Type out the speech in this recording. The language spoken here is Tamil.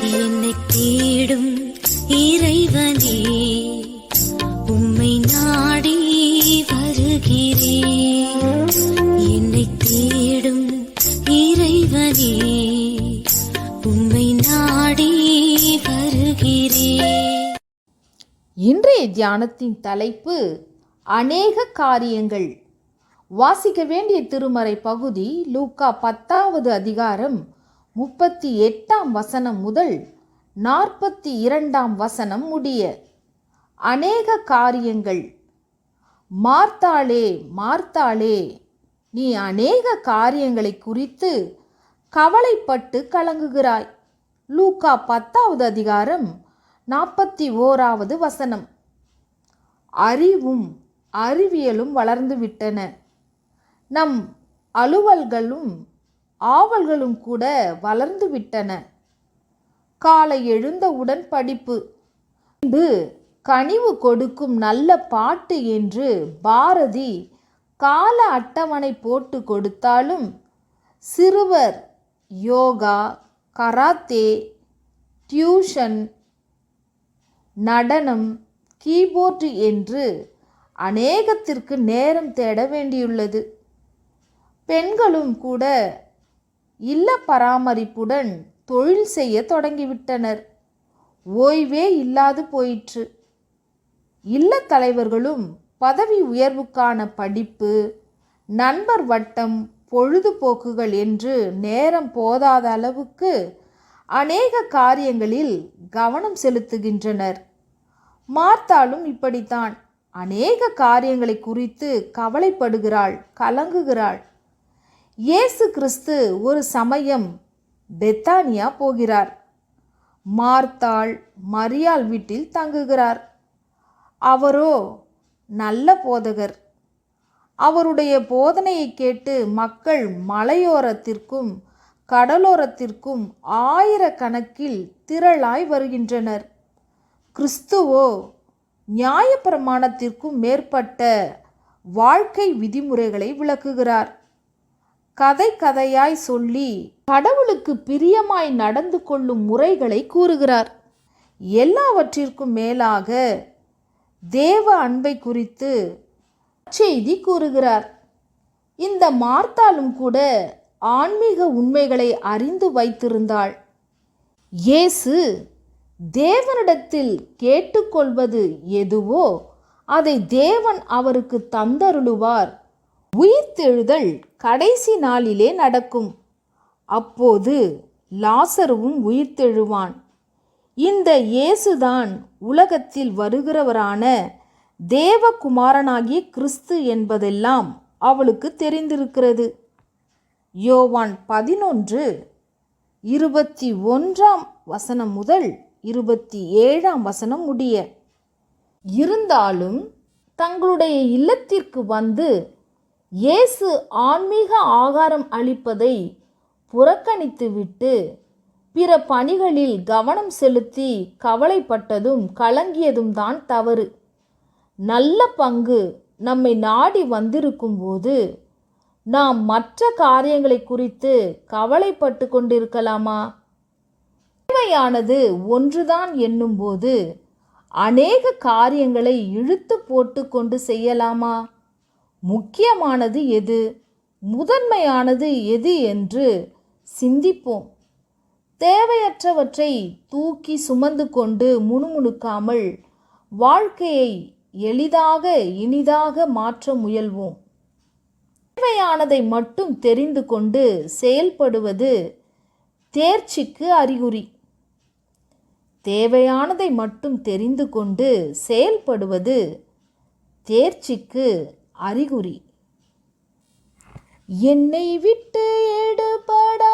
என்னை தேடும் இறைவனே உம்மை நாடி வருகிறேன். என்னை தேடும் இறைவனே உம்மை நாடி வருகிறேன். இன்றைய தியானத்தின் தலைப்பு அநேக காரியங்கள். வாசிக்க வேண்டிய திருமறை பகுதி லூக்கா பத்தாவது அதிகாரம் முப்பத்தி எட்டாம் வசனம் முதல் நாற்பத்தி இரண்டாம் வசனம் முடிய அநேக காரியங்கள் மார்த்தாளே மார்த்தாளே நீ அநேக காரியங்களை குறித்து கவலைப்பட்டு கலங்குகிறாய். லூக்கா பத்தாவது அதிகாரம் நாற்பத்தி ஓராவது வசனம். அறிவும் அறிவியலும் வளர்ந்து விட்டன நம் அலுவல்களும் ஆவல்களும் கூட வளர்ந்து விட்டன. காலை எழுந்தவுடன் படிப்பு. பின்பு கனிவு கொடுக்கும் நல்ல பாட்டு என்று பாரதி கால அட்டவணை போட்டு கொடுத்தாலும் சிறுவர் யோகா கராத்தே டியூஷன் நடனம் கீபோர்டு என்று அநேகத்திற்கு நேரம் தேட வேண்டியுள்ளது. பெண்களும் கூட இல்ல பராமரிப்புடன் தொழில் செய்ய தொடங்கிவிட்டனர். ஓய்வே இல்லாது போயிற்று. இல்லத் தலைவர்களும் பதவி உயர்வுக்கான படிப்பு நண்பர் வட்டம் பொழுதுபோக்குகள் என்று நேரம் போதாத அளவுக்கு அநேக காரியங்களில் கவனம் செலுத்துகின்றனர். மார்த்தாலும் இப்படித்தான். அநேக காரியங்களை குறித்து கவலைப்படுகிறாள் கலங்குகிறாள். இயேசு கிறிஸ்து ஒரு சமயம் பெத்தானியா போகிறார். மார்த்தாள் மரியாள் வீட்டில் தங்குகிறார். அவரோ நல்ல போதகர். அவருடைய போதனையை கேட்டு மக்கள் மலையோரத்திற்கும் கடலோரத்திற்கும் ஆயிரக்கணக்கில் திரளாய் வருகின்றனர். கிறிஸ்துவோ நியாயப்பிரமாணத்திற்கும் மேற்பட்ட வாழ்க்கை விதிமுறைகளை விளக்குகிறார். கதை கதையாய் சொல்லி கடவுளுக்கு பிரியமாய் நடந்து கொள்ளும் முறைகளை கூறுகிறார். எல்லாவற்றிற்கும் மேலாக தேவ அன்பை குறித்து செய்தி கூறுகிறார். இந்த மார்த்தாலும் கூட ஆன்மீக உண்மைகளை அறிந்து வைத்திருந்தாள். இயேசு தேவனிடத்தில் கேட்டுக்கொள்வது எதுவோ அதை தேவன் அவருக்கு தந்தருளுவார். உயிர்த்தெழுதல் கடைசி நாளிலே நடக்கும். அப்போது லாசருவும் உயிர்த்தெழுவான். இந்த இயேசுதான் உலகத்தில் வருகிறவரான தேவகுமாரனாகிய கிறிஸ்து என்பதெல்லாம் அவளுக்கு தெரிந்திருக்கிறது. யோவான் பதினொன்று இருபத்தி ஒன்றாம் வசனம் முதல் இருபத்தி ஏழாம் வசனம் முடிய இருந்தாலும் தங்களுடைய இல்லத்திற்கு வந்து இயேசு ஆன்மீக ஆகாரம் அளிப்பதை புறக்கணித்துவிட்டு பிற பணிகளில் கவனம் செலுத்தி கவலைப்பட்டதும் கலங்கியதும் தான் தவறு. நல்ல பங்கு நம்மை நாடி வந்திருக்கும்போது நாம் மற்ற காரியங்களை குறித்து கவலைப்பட்டு கொண்டிருக்கலாமா? தேவையானது ஒன்றுதான் என்னும்போது அநேக காரியங்களை இழுத்து போட்டு கொண்டு செய்யலாமா? முக்கியமானது எது? முதன்மையானது எது என்று சிந்திப்போம். தேவையற்றவற்றை தூக்கி சுமந்து கொண்டு முணுமுணுக்காமல் வாழ்க்கையை எளிதாக இனிதாக மாற்ற முயல்வோம். தேவையானதை மட்டும் தெரிந்து கொண்டு செயல்படுவது தேர்ச்சிக்கு அறிகுறி. தேவையானதை மட்டும் தெரிந்து கொண்டு செயல்படுவது தேர்ச்சிக்கு அறிகுறி. என்னை விட்டு எடுபட